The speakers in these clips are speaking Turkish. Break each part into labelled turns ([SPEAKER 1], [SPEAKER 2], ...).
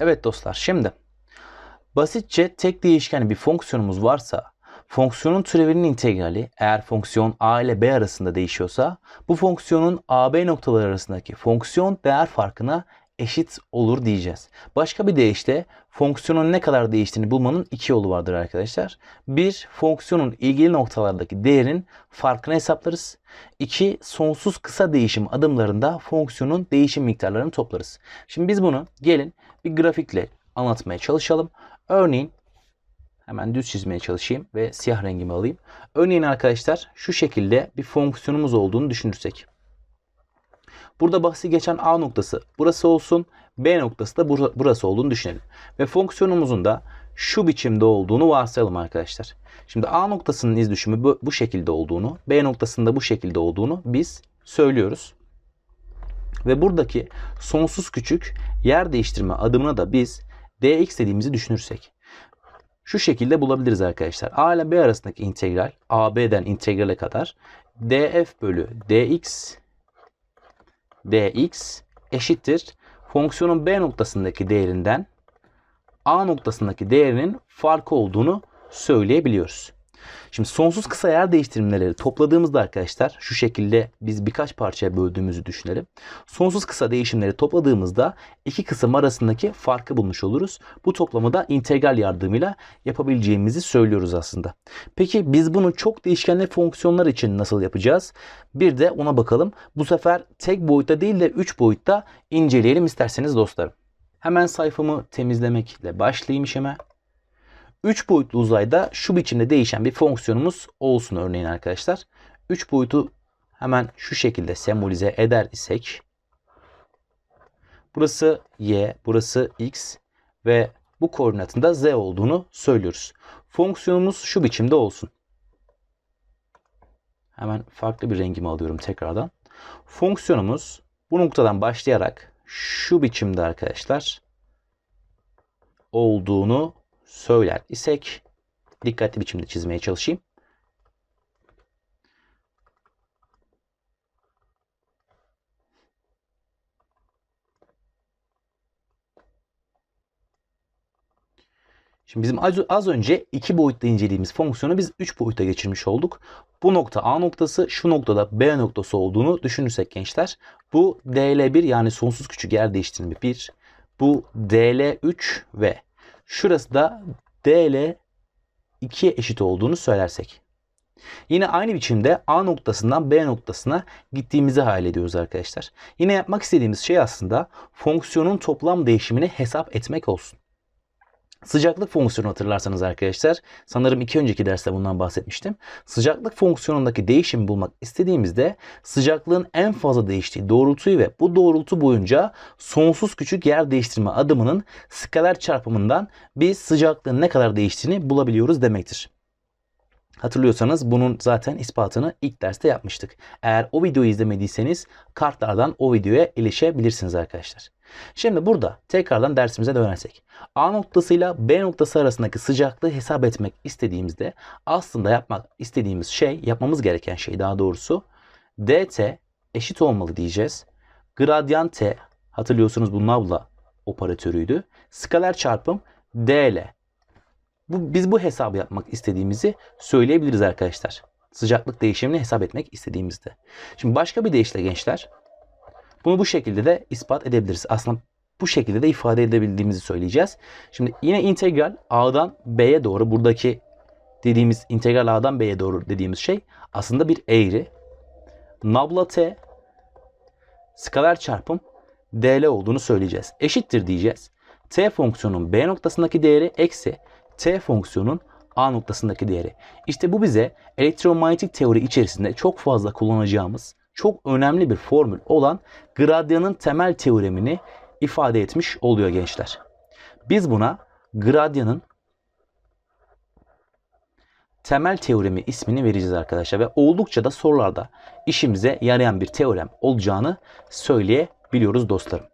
[SPEAKER 1] Evet dostlar şimdi basitçe tek değişkenli bir fonksiyonumuz varsa fonksiyonun türevinin integrali eğer fonksiyon a ile b arasında değişiyorsa bu fonksiyonun a b noktaları arasındaki fonksiyon değer farkına eşit olur diyeceğiz. Başka bir deyişle fonksiyonun ne kadar değiştiğini bulmanın iki yolu vardır arkadaşlar. Bir, fonksiyonun ilgili noktalardaki değerin farkını hesaplarız. İki, sonsuz kısa değişim adımlarında fonksiyonun değişim miktarlarını toplarız. Şimdi biz bunu gelin bir grafikle anlatmaya çalışalım. Örneğin hemen düz çizmeye çalışayım ve siyah rengimi alayım. Örneğin arkadaşlar şu şekilde bir fonksiyonumuz olduğunu düşünürsek. Burada bahsi geçen A noktası burası olsun. B noktası da burası olduğunu düşünelim. Ve fonksiyonumuzun da şu biçimde olduğunu varsayalım arkadaşlar. Şimdi A noktasının iz düşümü bu, bu şekilde olduğunu, B noktasında bu şekilde olduğunu biz söylüyoruz. Ve buradaki sonsuz küçük yer değiştirme adımına da biz dx dediğimizi düşünürsek şu şekilde bulabiliriz arkadaşlar. A ile B arasındaki integral AB'den integrale kadar df bölü dx dx eşittir. Fonksiyonun b noktasındaki değerinden a noktasındaki değerinin farkı olduğunu söyleyebiliyoruz. Şimdi sonsuz kısa yer değiştirmeleri topladığımızda arkadaşlar şu şekilde biz birkaç parçaya böldüğümüzü düşünelim. Sonsuz kısa değişimleri topladığımızda iki kısım arasındaki farkı bulmuş oluruz. Bu toplamı da integral yardımıyla yapabileceğimizi söylüyoruz aslında. Peki biz bunu çok değişkenli fonksiyonlar için nasıl yapacağız? Bir de ona bakalım. Bu sefer tek boyutta değil de 3 boyutta inceleyelim isterseniz dostlarım. Hemen sayfamı temizlemekle başlayayım işime. 3 boyutlu uzayda şu biçimde değişen bir fonksiyonumuz olsun örneğin arkadaşlar. 3 boyutu hemen şu şekilde sembolize eder isek burası y, burası x ve bu koordinatın da z olduğunu söylüyoruz. Fonksiyonumuz şu biçimde olsun. Hemen farklı bir rengimi alıyorum tekrardan. Fonksiyonumuz bu noktadan başlayarak şu biçimde arkadaşlar olduğunu söyler isek dikkatli biçimde çizmeye çalışayım. Şimdi bizim az, az önce iki boyutta incelediğimiz fonksiyonu biz üç boyuta geçirmiş olduk. Bu nokta A noktası, şu noktada B noktası olduğunu düşünürsek gençler. Bu DL1 yani sonsuz küçük yer değiştirme 1. Bu DL3 ve Şurası da D ile 2'ye eşit olduğunu söylersek. Yine aynı biçimde A noktasından B noktasına gittiğimizi hayal ediyoruz arkadaşlar. Yine yapmak istediğimiz şey aslında fonksiyonun toplam değişimini hesap etmek olsun. Sıcaklık fonksiyonu hatırlarsanız arkadaşlar sanırım iki önceki derste bundan bahsetmiştim. Sıcaklık fonksiyonundaki değişimi bulmak istediğimizde sıcaklığın en fazla değiştiği doğrultuyu ve bu doğrultu boyunca sonsuz küçük yer değiştirme adımının skaler çarpımından biz sıcaklığın ne kadar değiştiğini bulabiliyoruz demektir. Hatırlıyorsanız bunun zaten ispatını ilk derste yapmıştık. Eğer o videoyu izlemediyseniz kartlardan o videoya erişebilirsiniz arkadaşlar. Şimdi burada tekrardan dersimize dönersek. A noktasıyla B noktası arasındaki sıcaklığı hesap etmek istediğimizde aslında yapmak istediğimiz şey, yapmamız gereken şey daha doğrusu dt eşit olmalı diyeceğiz. Gradyan t hatırlıyorsunuz bu nabla operatörüydü. Skaler çarpım dl. Bu, biz bu hesabı yapmak istediğimizi söyleyebiliriz arkadaşlar. Sıcaklık değişimini hesap etmek istediğimizde. Şimdi başka bir deyişle gençler bunu bu şekilde de ispat edebiliriz. Aslında bu şekilde de ifade edebildiğimizi söyleyeceğiz. Şimdi yine integral A'dan B'ye doğru buradaki dediğimiz integral A'dan B'ye doğru dediğimiz şey aslında bir eğri. Nabla T skaler çarpım dl olduğunu söyleyeceğiz. Eşittir diyeceğiz. T fonksiyonun B noktasındaki değeri eksi T fonksiyonun A noktasındaki değeri. İşte bu bize elektromanyetik teori içerisinde çok fazla kullanacağımız çok önemli bir formül olan gradyanın temel teoremini ifade etmiş oluyor gençler. Biz buna gradyanın temel teoremi ismini vereceğiz arkadaşlar ve oldukça da sorularda işimize yarayan bir teorem olacağını söyleyebiliyoruz dostlarım.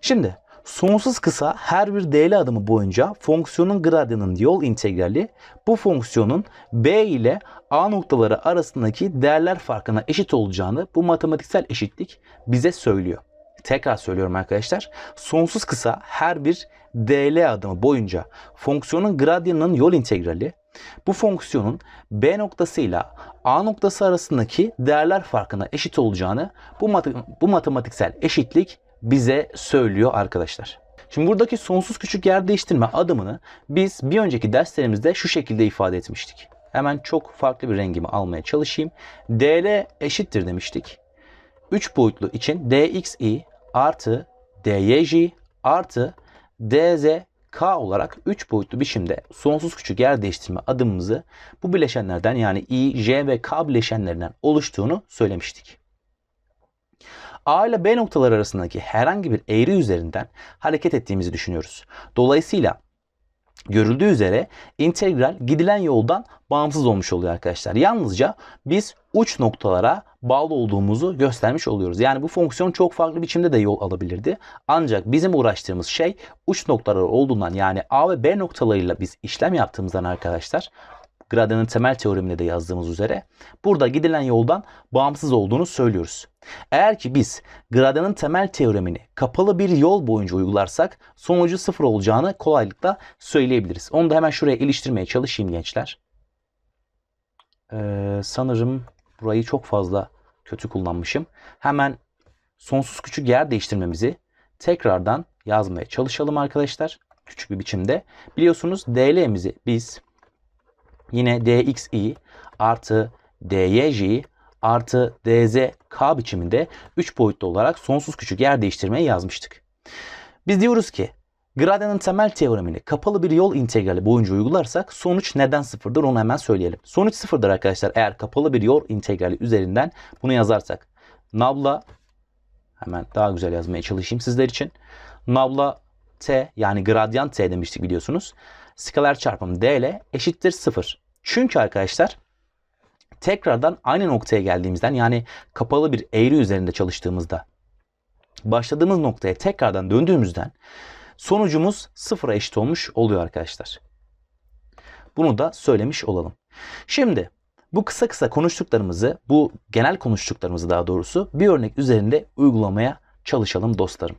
[SPEAKER 1] Şimdi Sonsuz kısa her bir dl adımı boyunca fonksiyonun gradyanın yol integrali bu fonksiyonun b ile a noktaları arasındaki değerler farkına eşit olacağını bu matematiksel eşitlik bize söylüyor. Tekrar söylüyorum arkadaşlar. Sonsuz kısa her bir dl adımı boyunca fonksiyonun gradyanının yol integrali bu fonksiyonun b noktasıyla a noktası arasındaki değerler farkına eşit olacağını bu, mat- bu matematiksel eşitlik bize söylüyor arkadaşlar. Şimdi buradaki sonsuz küçük yer değiştirme adımını biz bir önceki derslerimizde şu şekilde ifade etmiştik. Hemen çok farklı bir rengimi almaya çalışayım. dl eşittir demiştik. 3 boyutlu için dxi artı dyj artı dzk olarak 3 boyutlu biçimde sonsuz küçük yer değiştirme adımımızı bu bileşenlerden yani i, j ve k bileşenlerinden oluştuğunu söylemiştik. A ile B noktaları arasındaki herhangi bir eğri üzerinden hareket ettiğimizi düşünüyoruz. Dolayısıyla görüldüğü üzere integral gidilen yoldan bağımsız olmuş oluyor arkadaşlar. Yalnızca biz uç noktalara bağlı olduğumuzu göstermiş oluyoruz. Yani bu fonksiyon çok farklı biçimde de yol alabilirdi. Ancak bizim uğraştığımız şey uç noktaları olduğundan yani A ve B noktalarıyla biz işlem yaptığımızdan arkadaşlar Graden'in temel teoreminde de yazdığımız üzere burada gidilen yoldan bağımsız olduğunu söylüyoruz. Eğer ki biz Graden'in temel teoremini kapalı bir yol boyunca uygularsak sonucu sıfır olacağını kolaylıkla söyleyebiliriz. Onu da hemen şuraya iliştirmeye çalışayım gençler. Ee, sanırım burayı çok fazla kötü kullanmışım. Hemen sonsuz küçük yer değiştirmemizi tekrardan yazmaya çalışalım arkadaşlar. Küçük bir biçimde. Biliyorsunuz dl'mizi biz yine dxi artı dyj artı dzk biçiminde 3 boyutlu olarak sonsuz küçük yer değiştirmeyi yazmıştık. Biz diyoruz ki Graden'in temel teoremini kapalı bir yol integrali boyunca uygularsak sonuç neden sıfırdır onu hemen söyleyelim. Sonuç sıfırdır arkadaşlar eğer kapalı bir yol integrali üzerinden bunu yazarsak. Nabla hemen daha güzel yazmaya çalışayım sizler için. Nabla t yani gradyan t demiştik biliyorsunuz. Skaler çarpım dl eşittir sıfır. Çünkü arkadaşlar tekrardan aynı noktaya geldiğimizden yani kapalı bir eğri üzerinde çalıştığımızda başladığımız noktaya tekrardan döndüğümüzden sonucumuz sıfıra eşit olmuş oluyor arkadaşlar. Bunu da söylemiş olalım. Şimdi bu kısa kısa konuştuklarımızı, bu genel konuştuklarımızı daha doğrusu bir örnek üzerinde uygulamaya çalışalım dostlarım.